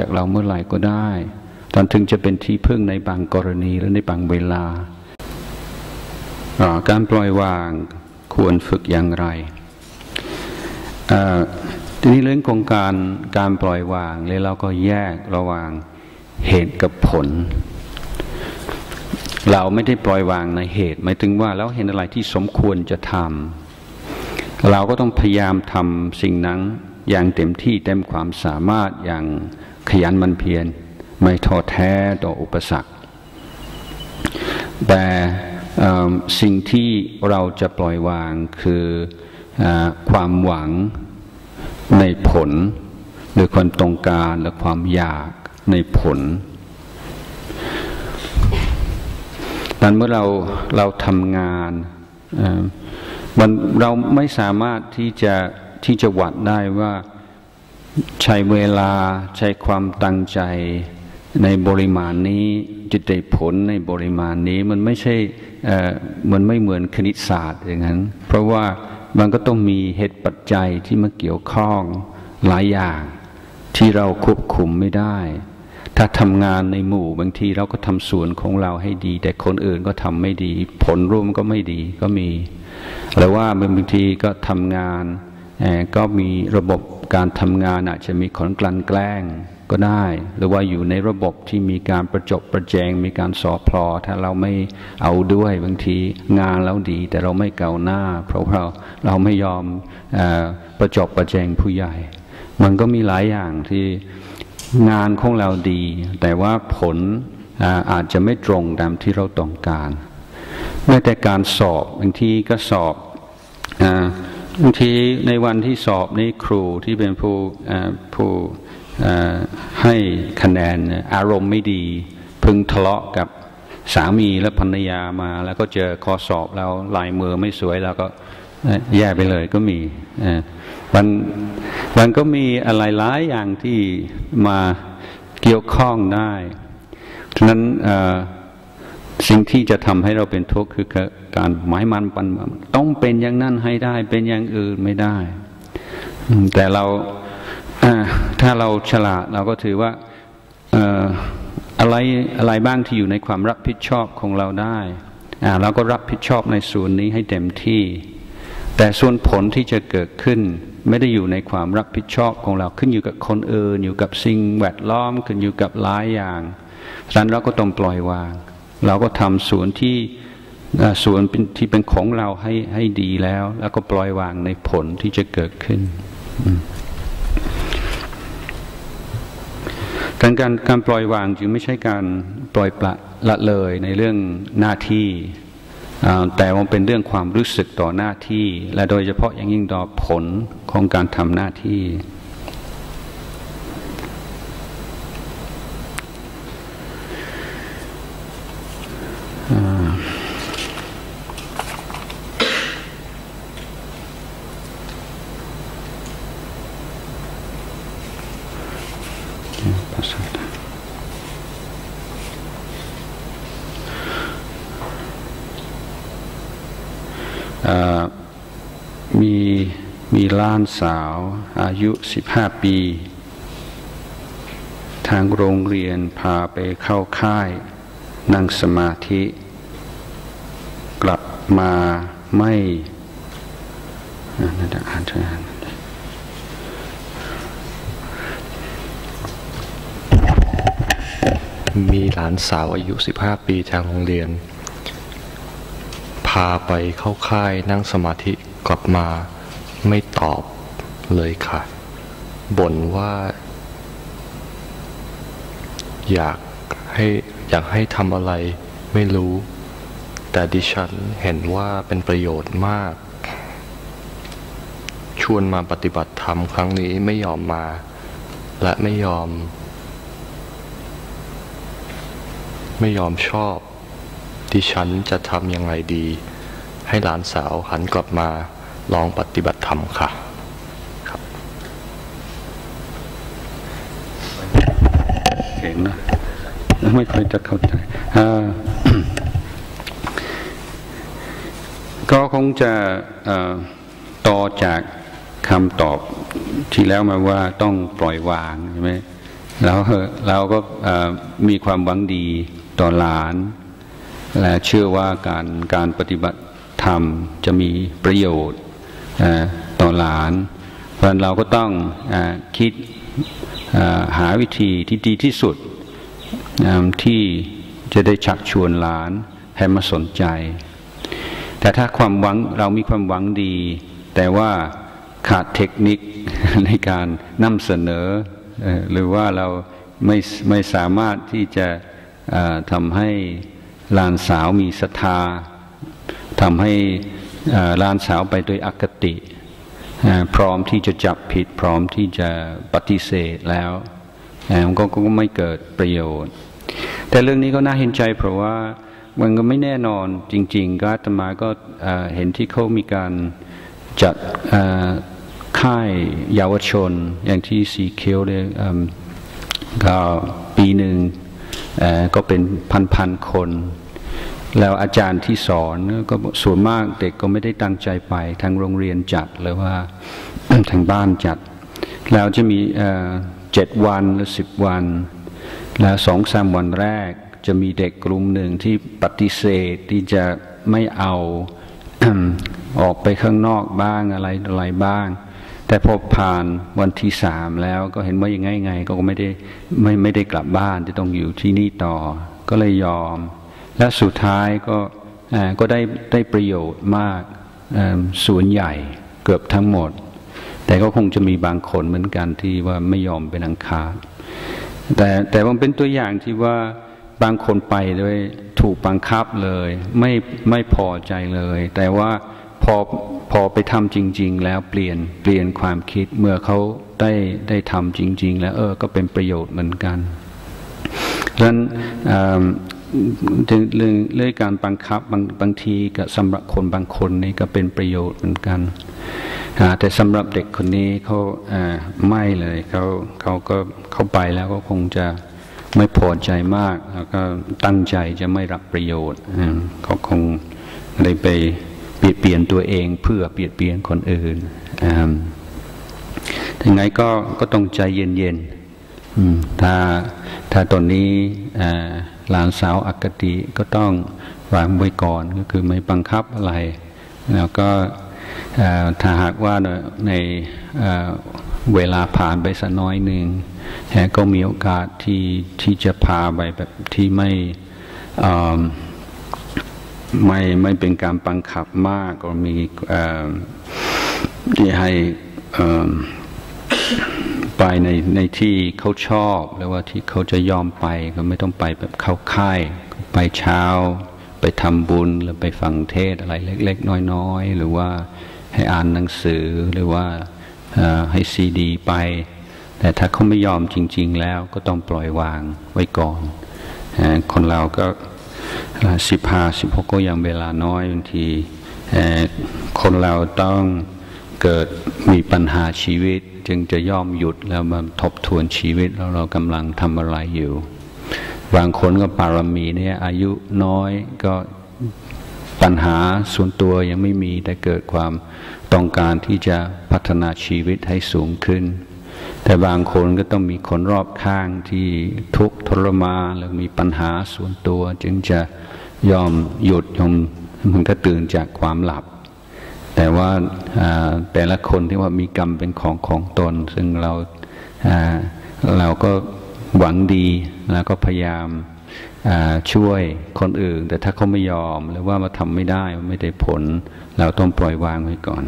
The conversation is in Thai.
จากเราเมื่อไหร่ก็ได้ตอนถึงจะเป็นที่พึ่งในบางกรณีและในบางเวลา การปล่อยวางควรฝึกอย่างไรทีนี้เรื่องของการการปล่อยวางเลยเราก็แยกระหว่างเหตุกับผล เราไม่ได้ปล่อยวางในเหตุหมายถึงว่าเราเห็นอะไรที่สมควรจะทำเราก็ต้องพยายามทำสิ่งนั้นอย่างเต็มที่เต็มความสามารถอย่าง ขยันมันเพียรไม่ท้อแท้ต่ออุปสรรค แต่สิ่งที่เราจะปล่อยวางคืออความหวังในผล หรือความตรงการและความอยากในผลนั้นเมื่อเราเราทำงานมันเราไม่สามารถที่จะที่จะวัดได้ว่า ใช้เวลาใช้ความตั้งใจในบริมาณนี้จะได้ผลในบริมาณนี้มันไม่ใช่มันไม่เหมือนคณิตศาสตร์อย่างนั้น เพราะว่ามันก็ต้องมีเหตุปัจจัยที่มาเกี่ยวข้องหลายอย่างที่เราควบคุมไม่ได้ ถ้าทำงานในหมู่บางทีเราก็ทำส่วนของเราให้ดี แต่คนอื่นก็ทำไม่ดี ผลร่วมก็ไม่ดีก็มีหรือว่าบางทีก็ทำงานก็มีระบบ การทำงานอาจจะมีขนกลั่นแกล้งก็ได้ หรือว่าอยู่ในระบบที่มีการประจบประแจง มีการสอบพลอ ถ้าเราไม่เอาด้วยบางทีงานแล้วดี แต่เราไม่เก่าหน้า เพราะเราเราไม่ยอมอประจบประแจงผู้ใหญ่ มันก็มีหลายอย่างที่งานของเราดี แต่ว่าผลอาอาจจะไม่ตรงตามที่เราต้องการแม้แต่การสอบบางทีก็สอบ บางทีในวันที่สอบนี้ครูที่เป็นผู้ผู้ให้คะแนนอารมณ์ไม่ดี พึงทะเลาะกับสามีและภรรยามา แล้วก็เจอข้อสอบแล้วลายมือไม่สวยแล้วก็แย่ไปเลยก็มีมันมันก็มีอะไรหลายอย่างที่มาเกี่ยวข้องได้ฉะนั้น สิ่งที่จะทำให้เราเป็นทุกข์คือการหมายมันปันต้องเป็นอย่างนั้นให้ได้ เป็นอย่างอื่นไม่ได้ แต่เราถ้าเราฉลาดเราก็ถือว่าอะไรอะไรบ้างที่อยู่ในความรับผิดชอบของเราได้เราก็รับผิดชอบในส่วนนี้ให้เต็มที่ แต่ส่วนผลที่จะเกิดขึ้น ไม่ได้อยู่ในความรับผิดชอบของเราขึ้นอยู่กับคนอื่นอยู่กับสิ่งแวดล้อมขึ้นอยู่กับหลายอย่างฉะนั้นเราก็ต้องปล่อยวาง เราก็ทำส่วนที่ส่วนที่เป็นของเราให้ให้ดีแล้ว แล้วก็ปล่อยวางในผลที่จะเกิดขึ้นการการการปล่อยวางจึงไม่ใช่การปล่อยปละละเลยในเรื่องหน้าที่แต่มันเป็นเรื่องความรู้สึกต่อหน้าที่ และโดยเฉพาะอย่างยิ่งต่อผลของการทำหน้าที่ มีมีล้านสาวอายุสิบห้าปี ทางโรงเรียนพาไปเข้าค่าย นั่งสมาธิ กลับมาไม่น่าจะอ่านใช่ไหม มีหลานสาวอายุ 15 ปีทางโรงเรียน พาไปเข้าค่ายนั่งสมาธิกลับมาไม่ตอบเลยค่ะบ่นว่า อยากให้อยากให้ทำอะไรไม่รู้ แต่ดิฉันเห็นว่าเป็นประโยชน์มาก ชวนมาปฏิบัติธรรมครั้งนี้ไม่ยอมมา และไม่ยอม ไม่ยอมชอบ ดิฉันจะทำยังไงดี ให้หลานสาวหันกลับมาลองปฏิบัติธรรมค่ะครับเห็นนะไม่ค่อยจะเข้าใจก็คงจะต่อจากคำตอบที่แล้วมาว่าต้องปล่อยวางใช่ไหมแล้วเราก็มีความหวังดี ต่อหลาน และเชื่อว่าการการปฏิบัติธรรมจะมีประโยชน์ต่อหลาน เพราะเราก็ต้องอคิดหาวิธีที่ดีที่สุดที่จะได้ชักชวนหลานให้มาสนใจ แต่ถ้าความหวังเรามีความหวังดี แต่ว่าขาดเทคนิคในการนำเสนอ หรือว่าเราไม่ไม่สามารถที่จะ ทำให้ลานสาวมีศรัทธาทำให้ลานสาวไปโดยอคติพร้อมที่จะจับผิดพร้อมที่จะปฏิเสธแล้วมันก็ไม่เกิดประโยชน์ แต่เรื่องนี้ก็น่าเห็นใจเพราะว่ามันก็ไม่แน่นอนจริง ๆ ก็อาตมาก็เห็นที่เขามีการจัดค่ายเยาวชน อย่างที่สีเคียวเลยก็ปีหนึ่ง ก็เป็นพันๆคน แล้วอาจารย์ที่สอนก็ส่วนมากเด็กก็ไม่ได้ตั้งใจไป ทางโรงเรียนจัดหรือว่าทางบ้านจัด แล้วจะมีเจ็ดวันหรือสิบวัน แล้วสองสามวันแรกจะมีเด็กกลุ่มหนึ่งที่ปฏิเสธที่จะไม่เอาออกไปข้างนอกบ้างอะไรอะไรบ้าง แต่พอผ่านวันที่สามแล้วก็เห็นว่ายังไงไง ก็ไม่ได้ไม่ไม่ได้กลับบ้านจะต้องอยู่ที่นี่ต่อ ก็เลยยอม และสุดท้ายก็ก็ได้ได้ประโยชน์มากส่วนใหญ่เกือบทั้งหมด แต่ก็คงจะมีบางคนเหมือนกันที่ว่าไม่ยอมเป็นอังคารแต่แต่มันเป็นตัวอย่างที่ว่าบางคนไปโดยถูกบังคับเลย ไม่ไม่พอใจเลย แต่ว่า พอพอไปทำจริง ๆ แล้วเปลี่ยนเปลี่ยนความคิดเมื่อเขาได้ได้ทำจริง ๆ แล้วเออก็เป็นประโยชน์เหมือนกันดังนั้นเรื่องเรื่องการบังคับบางบางทีกับสำหรับคนบางคนนี่ก็เป็นประโยชน์เหมือนกันแต่สำหรับเด็กคนนี้เขาไม่เลยเขาเขาก็เข้าไปแล้วก็คงจะไม่พอใจมาก แล้วก็ตั้งใจจะไม่รับประโยชน์เขาคงเลยไป เปลี่ยนเปลี่ยนตัวเองเพื่อเปลี่ยนเปลี่ยนคนอื่นยังไงก็ก็ต้องใจเย็นๆถ้าถ้าตอนนี้หลานสาวอักติก็ต้องวางไว้ก่อนก็คือไม่บังคับอะไร แล้วก็ถ้าหากว่าในเวลาผ่านไปสักน้อยหนึ่งก็มีโอกาสที่ที่จะพาไปแบบที่ไม่ ไม่ไม่เป็นการบังคับมากก็มีที่ให้ไปในในที่เขาชอบหรือว่าที่เขาจะยอมไปก็ไม่ต้องไปแบบเข้าค่ายไปเช้า ไปทำบุญหรือไปฟังเทศอะไรเล็ก ๆ น้อยๆหรือว่าให้อ่านหนังสือหรือว่าให้ซีดี ไป แต่ถ้าเขาไม่ยอมจริง ๆ แล้วก็ต้องปล่อยวางไว้ก่อนคนเราก็ สิบห้าสิบหกก็ยังเวลาน้อยบางทีคนเราต้องเกิดมีปัญหาชีวิต จึงจะย่อมหยุดแล้วมาทบทวนชีวิตแล้วเรากำลังทำอะไรอยู่ บางคนก็ปารมีเนี่ยอายุน้อยก็ปัญหาส่วนตัวยังไม่มีแต่เกิดความต้องการที่จะพัฒนาชีวิตให้สูงขึ้น แต่บางคนก็ต้องมีคนรอบข้างที่ทุกข์ทรมานหรือมีปัญหาส่วนตัว จึงจะยอมหยุดยอมมันก็ตื่นจากความหลับ แต่ว่าแต่ละคนที่ว่ามีกรรมเป็นของของตน ซึ่งเราเราก็หวังดีแล้วก็พยายามช่วยคนอื่น แต่ถ้าเขาไม่ยอมหรือว่ามาทำไม่ได้ไม่ได้ผล เราต้องปล่อยวางไว้ก่อน